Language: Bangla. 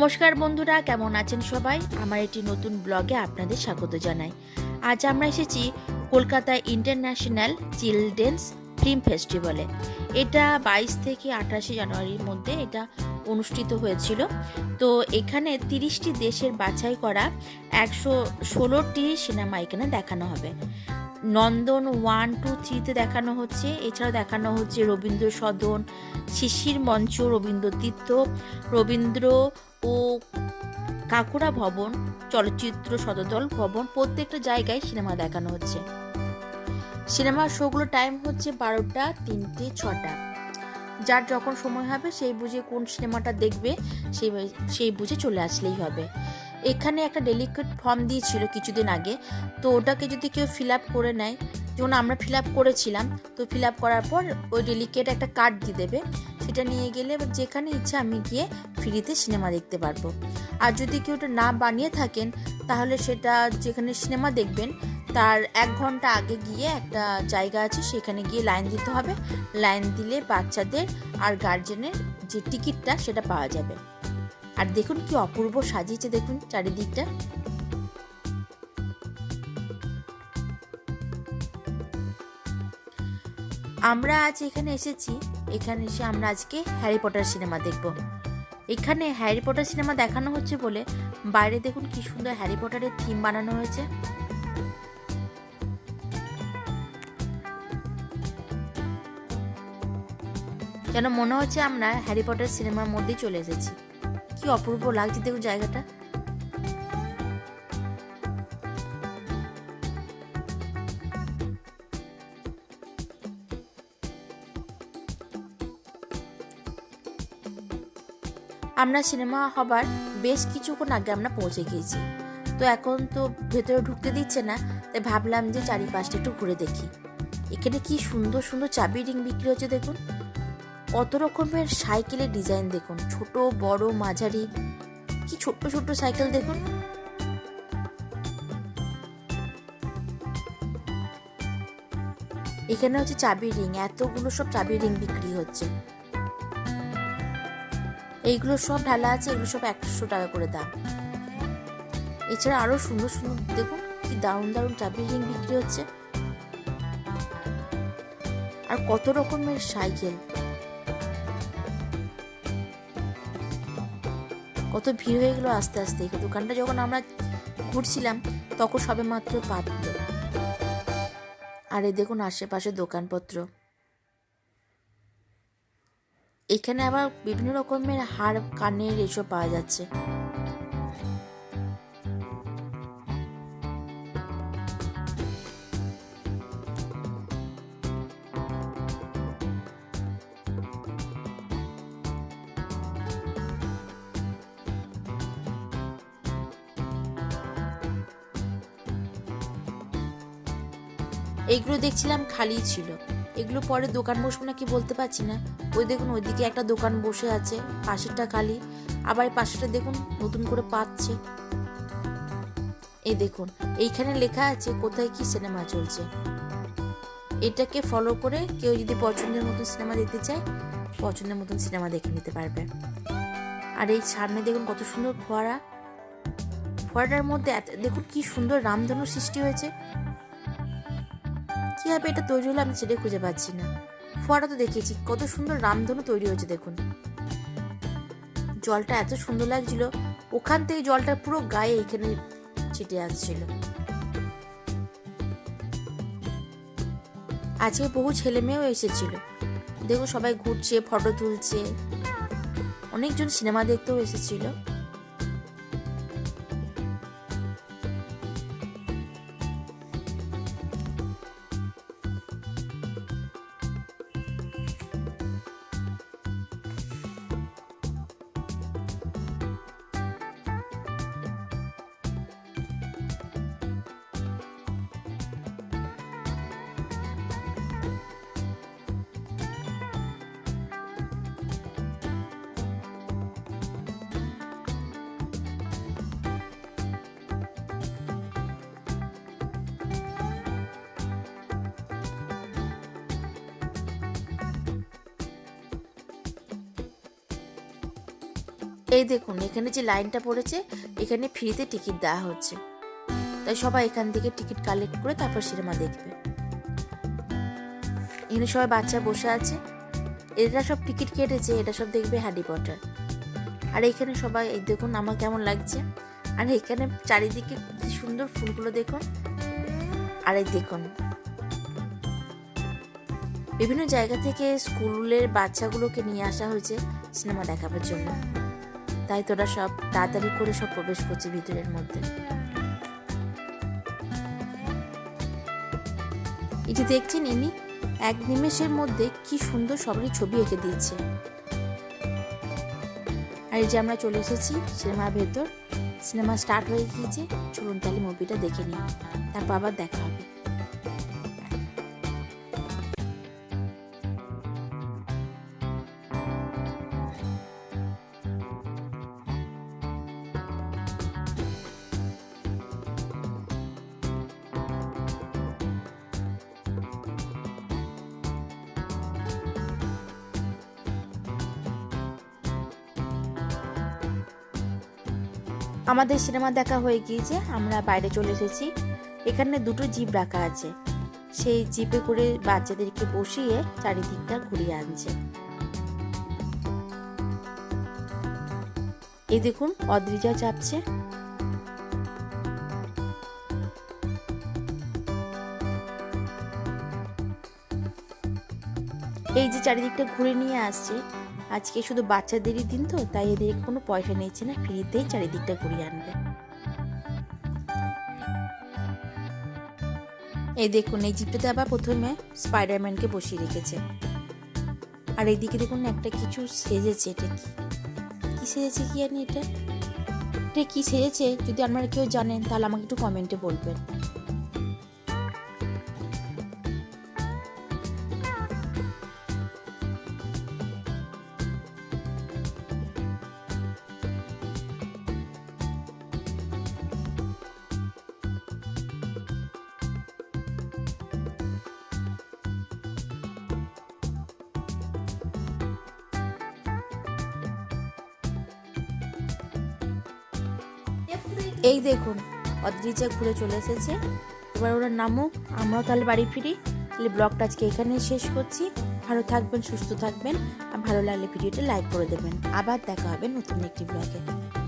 নমস্কার বন্ধুরা, কেমন আছেন সবাই? আমার একটি নতুন ব্লগে আপনাদের স্বাগত জানাই। আজ আমরা এসেছি কলকাতা ইন্টারন্যাশনাল চিলড্রেন্স ফিল্ম ফেস্টিভ্যালে। এটা বাইশ থেকে আঠাশে জানুয়ারির মধ্যে এটা অনুষ্ঠিত হয়েছিল। তো এখানে তিরিশটি দেশের বাছাই করা একশো ষোলোটি সিনেমা এখানে দেখানো হবে। নন্দন ওয়ান, টু, থ্রিতে দেখানো হচ্ছে। এছাড়াও দেখানো হচ্ছে রবীন্দ্র সদন, শিশির মঞ্চ, রবীন্দ্র তীর্থ, রবীন্দ্র ও কাকুরা ভবন, চলচ্চিত্র সদদল ভবন, প্রত্যেকটা জায়গায় সিনেমা দেখানো হচ্ছে। সিনেমার শোগুলো টাইম হচ্ছে বারোটা তিনটে ছটা। যার যখন সময় হবে, সেই বুঝে কোন সিনেমাটা দেখবে, সেই সেই বুঝে চলে আসলেই হবে। এখানে একটা ডেলিকেট ফর্ম দিয়েছিল কিছুদিন আগে। তো ওটাকে যদি কেউ ফিল আপ করে নেয়, যেমন আমরা ফিল আপ করেছিলাম, তো ফিল আপ করার পর ওই ডেলিকেট একটা কার্ড দিয়ে দেবে। সেটা নিয়ে গেলে এবার যেখানে ইচ্ছা আমি গিয়ে ফ্রিতে সিনেমা দেখতে পারব। আর যদি কেউ ওটা না বানিয়ে থাকেন, তাহলে সেটা যেখানে সিনেমা দেখবেন, তার এক ঘণ্টা আগে গিয়ে একটা জায়গা আছে, সেখানে গিয়ে লাইন দিতে হবে। লাইন দিলে বাচ্চাদের আর গার্জেনের যে টিকিটটা সেটা পাওয়া যাবে। আর দেখুন কি অপূর্ব সাজিয়েছে দেখুন চারিদিকটা। আমরা আজ এখানে এসেছি, এখানে এসে আমরা আজকে হ্যারি পটার সিনেমা দেখব। এখানে হ্যারি পটার সিনেমা দেখানো হচ্ছে বলে বাইরে দেখুন কি সুন্দর হ্যারি পটারের থিম বানানো হয়েছে। যেন মনে হচ্ছে আমরা হ্যারি পটার সিনেমার মধ্যেই চলে এসেছি। কি অপূর্ব লাগছে দেখুন জায়গাটা। আমরা সিনেমা হবার বেশ কিছুক্ষণ আগে আমরা পৌঁছে গিয়েছি। তো এখন তো ভেতরে ঢুকতে দিচ্ছে না, তাই ভাবলাম যে চারিপাশটা একটু ঘুরে দেখি। এখানে কি সুন্দর সুন্দর চাবি রিং বিক্রি হচ্ছে দেখুন। কত রকমের সাইকেলের ডিজাইন দেখুন। ছোট, বড়, মাঝারি। কি ছোট্ট ছোট্ট সাইকেল দেখুন। এখানে হচ্ছে চাবি রিং। এতগুলো সব চাবি রিং বিক্রি হচ্ছে। এইগুলো সব ঢালা আছে, এগুলো সব একশো টাকা করে দাম। এছাড়া আরও সুন্দর সুন্দর, দেখুন কি দারুণ দারুণ চাবি রিং বিক্রি হচ্ছে। আর কত রকমের সাইকেল। কত ভিড় হয়ে গেলো আস্তে আস্তে। দোকানটা যখন আমরা ঘুরছিলাম, তখন সবে মাত্র পাতল আর এই দেখুন আশেপাশে দোকানপত্র। এখানে আবার বিভিন্ন রকমের হার, কানের এসব পাওয়া যাচ্ছে। এইগুলো দেখছিলাম খালি ছিল। এগুলো পরে দোকান বসবো নাকি বলতে পারছি না। ওই দেখুন, ওইদিকে একটা দোকান বসে আছে, পাশেরটা খালি। আবার পাশেরটা দেখুন, নতুন করে পাচ্ছে। এই দেখুন, এইখানে লেখা আছে, কোথায় কি সিনেমা চলছে। এটাকে ফলো করে কেউ যদি পছন্দের মতন সিনেমা দেখতে চায়, পছন্দের মতন সিনেমা দেখে নিতে পারবে। আর এই সামনে দেখুন, কত সুন্দর ফোয়ারা। ফোয়ারাটার মধ্যে দেখুন কি সুন্দর রামধনু সৃষ্টি হয়েছে। কীভাবে এটা তৈরি হলো আমি সেটাই খুঁজে পাচ্ছি না। ফোয়ারা তো দেখেছি কত সুন্দর রামধনু তৈরি হয়েছে দেখুন। জলটা এত সুন্দর লাগছিল, ওখান থেকে জলটা পুরো গায়ে এখানে ছিটে আসছিল। আজকে বহু ছেলে মেয়েও এসেছিল। দেখুন সবাই ঘুরছে, ফটো তুলছে। অনেকজন সিনেমা দেখতেও এসেছিল। এই দেখুন, এখানে যে লাইনটা পড়েছে, এখানে ফ্রিতে টিকিট দেওয়া হচ্ছে। তাই সবাই এখান থেকে টিকিট কালেক্ট করে তারপর সিনেমা দেখবে। এখানে সবাই বাচ্চা বসে আছে। এরা সব টিকিট কেটেছে এটা সব দেখবে হ্যারি পটার। আর এখানে সবাই, এই দেখুন আমার কেমন লাগছে। আর এখানে চারিদিকে সুন্দর ফুলগুলো দেখুন। আর এই দেখুন। বিভিন্ন জায়গা থেকে স্কুলের বাচ্চাগুলোকে নিয়ে আসা হয়েছে সিনেমা দেখাবার জন্য। তাই তোরা সব তাড়াতাড়ি করে সব প্রবেশ করছে ভিতরের মধ্যে। যে দেখছেন ইনি এক নিমেষের মধ্যে কি সুন্দর সবারই ছবি এঁকে দিচ্ছে আর এই যে আমরা চলে এসেছি সিনেমার ভেতর, সিনেমা স্টার্ট হয়ে গিয়েছে, চলুন তাহলে মুভিটা দেখে নিই, তারপর আবার দেখা হবে। আমাদের সিনেমা দেখা হয়ে গিয়েছে, আমরা বাইরে চলে এসেছি। এখানে দুটো জিপ রাখা আছে। সেই জিপে করে বাচ্চাদেরকে বসিয়ে চারিদিকটা ঘুরিয়ে আনছে। এই দেখুন, অদ্রিজা চাপছে। এই যে চারিদিকটা ঘুরে নিয়ে আসছে আজকে শুধু বাচ্চাদেরই দিন তো, তাই এদের কোনো পয়সা নিয়েছে না ফ্রিতেই চারিদিকটা ঘুরিয়ে আনবে। এই দেখুন, এই জিপটাতে আবার প্রথমে স্পাইডারম্যানকে বসিয়ে রেখেছে। আর এইদিকে দেখুন, একটা কিছু সেজেছে, এটা কি? কি সেজেছে কি জানি এটা? এটা কি সেজেছে? যদি আপনারা কেউ জানেন, তাহলে আমাকে একটু কমেন্টে বলবেন। এই দেখুন, অদ্রিজা ঘুরে চলে এসেছে। এবার ওরা নামুক আমরাও তাহলে বাড়ি ফিরি। তাহলে ব্লগটা আজকে এখানেই শেষ করছি। ভালো থাকবেন, সুস্থ থাকবেন। আর ভালো লাগলে ভিডিওটা লাইক করে দেবেন। আবার দেখা হবে নতুন একটি ব্লগে।